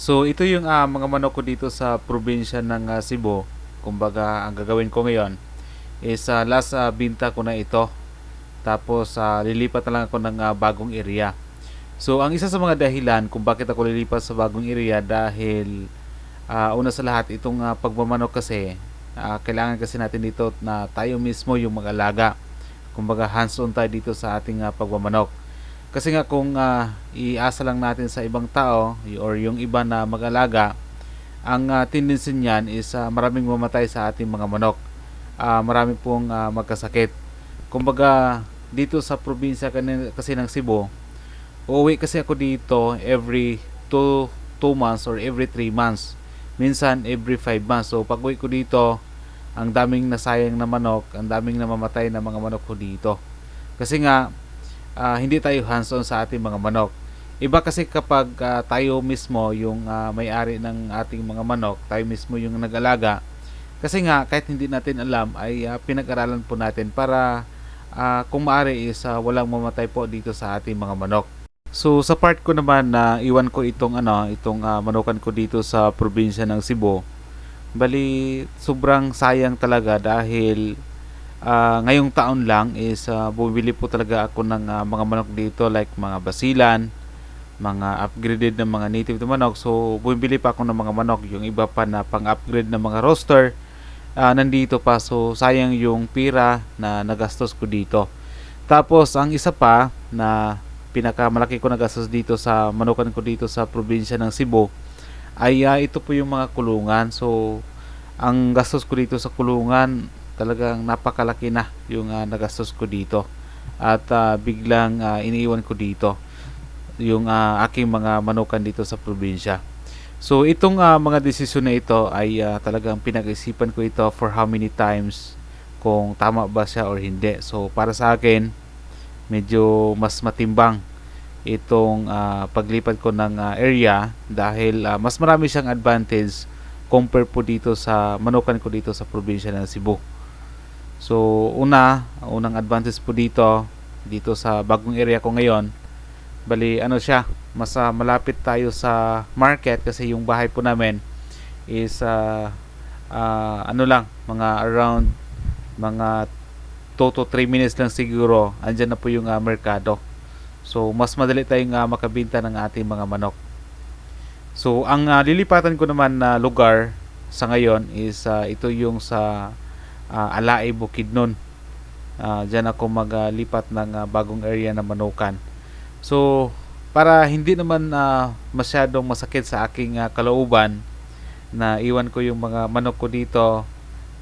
So ito yung ah, mga manok ko dito sa probinsya ng ah, Cebu. Kumbaga ang gagawin ko ngayon is ah, last ah, binta ko na ito. Tapos ah, lilipat na lang ako ng ah, bagong area. So ang isa sa mga dahilan kung bakit ako lilipat sa bagong area dahil ah, una sa lahat itong ah, pagmamanok kasi ah, kailangan kasi natin dito na tayo mismo yung mag-alaga. Kumbaga hands-on tayo dito sa ating ah, pagmamanok. Kasi nga kung ah, iasa lang natin sa ibang tao or yung iba na mag-alaga, ang uh, tendency niyan is ah, maraming mamatay sa ating mga manok. Ah, marami pong ah, magkasakit. Kumbaga dito sa probinsya kasi ng Cebu, uuwi kasi ako dito every 2 2 months or every 3 months. Minsan every 5 months. So pag uwi ko dito, ang daming nasayang na manok, ang daming namamatay na mga manok ko dito. Kasi nga ah, hindi tayo hands-on sa ating mga manok. Iba kasi kapag ah, tayo mismo yung ah, may-ari ng ating mga manok, tayo mismo yung nag-alaga. Kasi nga kahit hindi natin alam ay ah, pinag-aralan po natin para ah, kung maaari is ah, walang mamatay po dito sa ating mga manok. So sa part ko naman na iwan ko itong ano, itong ah, manukan ko dito sa probinsya ng Cebu. Bali sobrang sayang talaga dahil ah, ngayong taon lang is ah, bumili po talaga ako ng ah, mga manok dito like mga basilan, mga upgraded na mga native na manok. So bumili pa ako ng mga manok, yung iba pa na pang-upgrade na mga roster ah, nandito pa. So sayang yung pira na nagastos ko dito. Tapos ang isa pa na pinakamalaki ko nagastos dito sa manukan ko dito sa probinsya ng Cebu ay ah, ito po yung mga kulungan. So ang gastos ko dito sa kulungan talagang napakalaki na yung ah, nagastos ko dito. At ah, biglang ah, iniiwan ko dito yung ah, aking mga manukan dito sa probinsya. So itong ah, mga desisyon na ito ay ah, talagang pinag-isipan ko ito for how many times kung tama ba siya or hindi. So para sa akin medyo mas matimbang itong ah, paglipat ko ng ah, area dahil ah, mas marami siyang advantage compare po dito sa manukan ko dito sa probinsya ng Cebu. So una, unang advantage po dito dito sa bagong area ko ngayon. Bali ano siya mas ah, malapit tayo sa market kasi yung bahay po namin is ah, ah, ano lang mga around mga 2 to 3 minutes lang siguro andyan na po yung ah, merkado. So mas madali tayong ah, makabinta ng ating mga manok. So ang ah, lilipatan ko naman na lugar sa ngayon is ah, ito yung sa ah, Alae Bukidnon Ah, dyan ako maglipat ng ah, bagong area na manukan. So, para hindi naman ah, masyadong masakit sa aking ah, kalooban na iwan ko yung mga manok ko dito,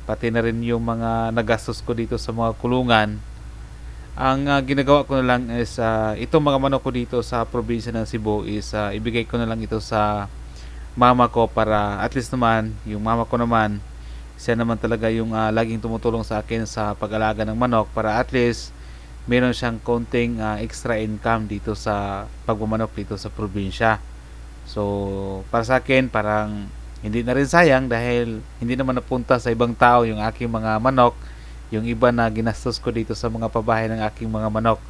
pati na rin yung mga nagastos ko dito sa mga kulungan, ang ah, ginagawa ko na lang is ah, itong mga manok ko dito sa probinsya ng Cebu is ah, ibigay ko na lang ito sa mama ko para at least naman yung mama ko naman siya naman talaga yung ah, laging tumutulong sa akin sa pag-alaga ng manok para at least meron siyang konting ah, extra income dito sa pagmamanok dito sa probinsya. So, para sa akin, parang hindi na rin sayang dahil hindi naman napunta sa ibang tao yung aking mga manok, yung iba na ginastos ko dito sa mga pabahay ng aking mga manok.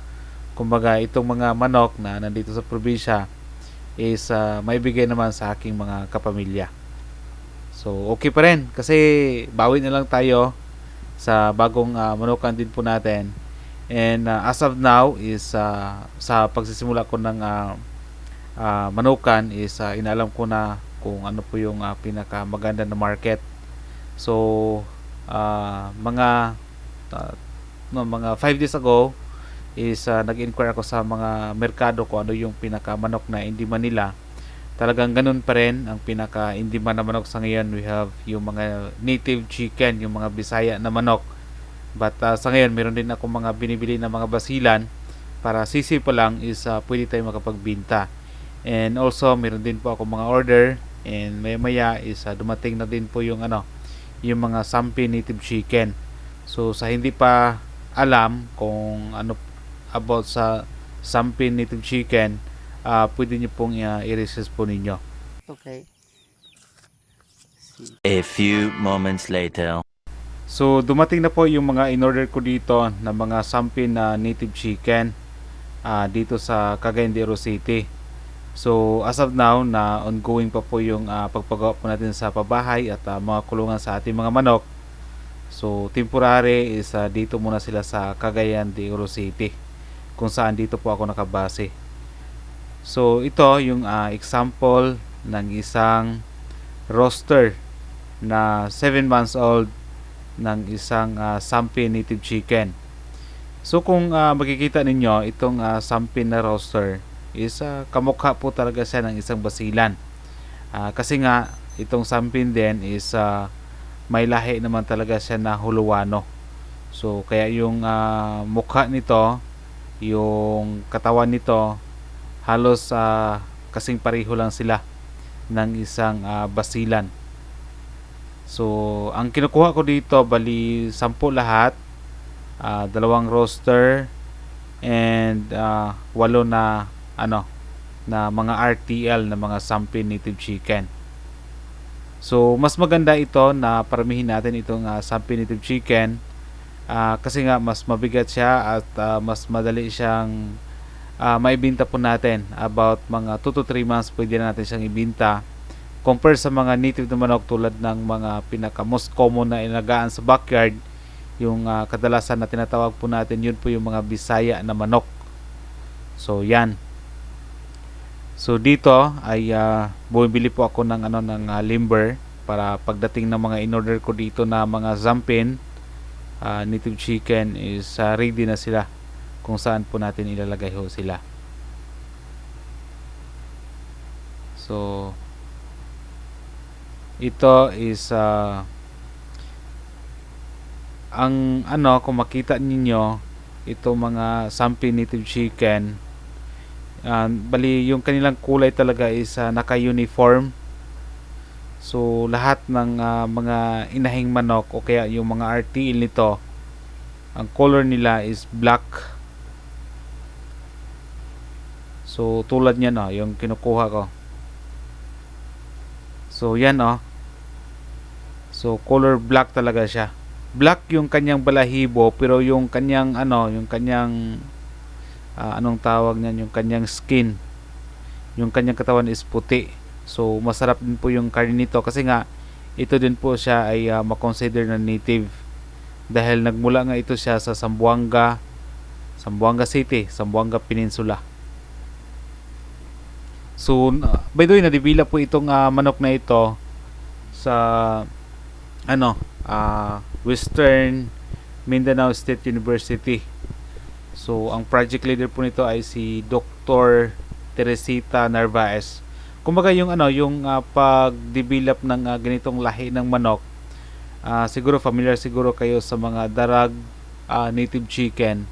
Kumbaga, itong mga manok na nandito sa probinsya is ah, maibigay naman sa aking mga kapamilya. So, okay pa rin kasi bawi na lang tayo sa bagong ah, manukan din po natin. And uh, as of now is uh, sa pagsisimula ko ng uh, uh, manukan is uh, inalam ko na kung ano po yung uh, pinaka maganda na market. So uh, mga uh, no, mga 5 days ago is uh, nag-inquire ako sa mga merkado ko ano yung pinaka manok na hindi Manila. Talagang ganun pa rin ang pinaka hindi man na manok sa ngayon. We have yung mga native chicken, yung mga Bisaya na manok. But uh, sa ngayon, meron din ako mga binibili na mga basilan para sisi pa lang is uh, pwede tayo makapagbinta. And also, meron din po ako mga order and maya maya is uh, dumating na din po yung ano, yung mga Sampi native chicken. So sa hindi pa alam kung ano about sa Sampi native chicken, uh, pwede niyo pong uh, i-research po ninyo. Okay. A few moments later. So dumating na po yung mga in-order ko dito na mga sampin na native chicken ah, dito sa Cagayan de Oro City. So as of now na ongoing pa po yung ah, pagpagawa po natin sa pabahay at ah, mga kulungan sa ating mga manok. So temporary is ah, dito muna sila sa Cagayan de Oro City kung saan dito po ako nakabase. So ito yung ah, example ng isang roster na 7 months old ng isang ah, Sampin native chicken. So kung ah, makikita ninyo itong ah, Sampin na roster is ah, kamukha po talaga siya ng isang basilan. Ah, kasi nga itong Sampin din is ah, may lahi naman talaga siya na Huluano. So kaya yung ah, mukha nito, yung katawan nito halos ah, kasing pareho lang sila ng isang ah, basilan. So, ang kinukuha ko dito, bali, sampu lahat. ah, dalawang roaster and ah, walo na ano na mga RTL na mga Sampin native chicken. So, mas maganda ito na paramihin natin itong uh, Sampin native chicken ah, kasi nga mas mabigat siya at ah, mas madali siyang ah, maibinta po natin. About mga 2 to 3 months pwede na natin siyang ibinta. Compare sa mga native na manok tulad ng mga pinaka most common na inagaan sa backyard yung ah, kadalasan na tinatawag po natin yun po yung mga bisaya na manok. So yan. So dito ay ah, bumibili po ako ng ano ng ah, limber para pagdating ng mga in-order ko dito na mga zampin ah, native chicken is ah, ready na sila kung saan po natin ilalagay ho sila. So ito is ah, ang ano kung makita ninyo ito mga Sampi native chicken ah, bali yung kanilang kulay talaga is ah, naka-uniform. So lahat ng ah, mga inahing manok o kaya yung mga RTL nito ang color nila is black so tulad niyan oh, yung kinukuha ko so yan oh So color black talaga siya. Black yung kanyang balahibo pero yung kanyang ano, yung kanyang ah, anong tawag niyan, yung kanyang skin, yung kanyang katawan is puti. So masarap din po yung karne nito kasi nga ito din po siya ay uh, makonsider na native dahil nagmula nga ito siya sa Zamboanga, Zamboanga City, Zamboanga Peninsula. So, uh, by the way, nadibila po itong ah, manok na ito sa ano, ah, Western Mindanao State University. So, ang project leader po nito ay si Dr. Teresita Narvaez. Kumbaga yung ano, yung ah, pag-develop ng ah, ganitong lahi ng manok, ah, siguro familiar siguro kayo sa mga darag ah, native chicken.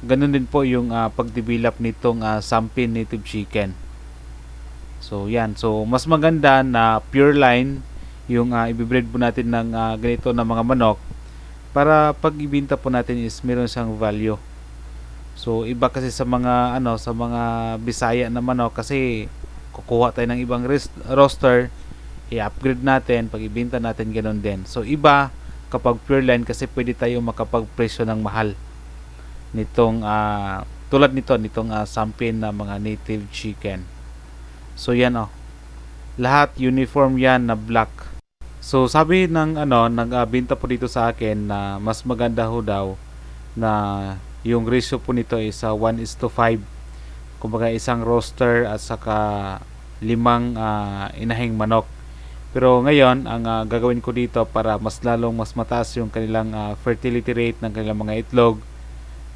Ganun din po yung ah, pag-develop nitong ah, Sampin native chicken. So, yan. So, mas maganda na pure line yung uh, ibibreed po natin ng ah, ganito na mga manok para pag ibinta po natin is meron siyang value. So iba kasi sa mga ano sa mga Bisaya na manok kasi kukuha tayo ng ibang roster i-upgrade natin pag ibinta natin ganun din. So iba kapag pure line kasi pwede tayo makapagpresyo ng mahal nitong ah, tulad nito nitong ah, sampin na mga native chicken. So yan oh. Lahat uniform yan na black. So sabi ng ano, nagbinta po dito sa akin na mas maganda ho daw na yung ratio po nito is uh, 1 is to 5. Kumbaga isang roster at saka limang ah, inahing manok. Pero ngayon, ang ah, gagawin ko dito para mas lalong mas mataas yung kanilang ah, fertility rate ng kanilang mga itlog.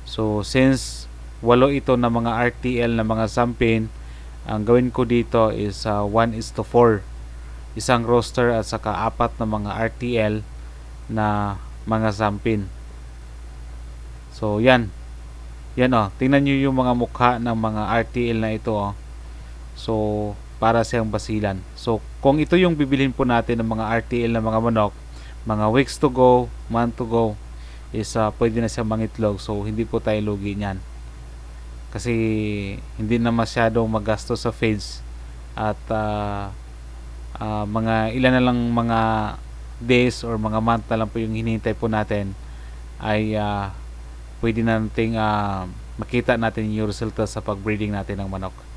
So since walo ito na mga RTL na mga sampin, ang gawin ko dito is ah, 1 is to 4 isang roster at saka apat na mga RTL na mga sampin. So, yan. Yan oh. Tingnan nyo yung mga mukha ng mga RTL na ito oh. So, para siyang basilan. So, kung ito yung bibilhin po natin ng mga RTL na mga manok, mga weeks to go, month to go, is uh, pwede na siyang mangitlog. So, hindi po tayo lugi niyan. Kasi, hindi na masyadong magasto sa feeds at uh, ah, mga ilan na lang mga days or mga month na lang po yung hinihintay po natin ay ah, pwede na nating ah, makita natin yung resulta sa pagbreeding natin ng manok.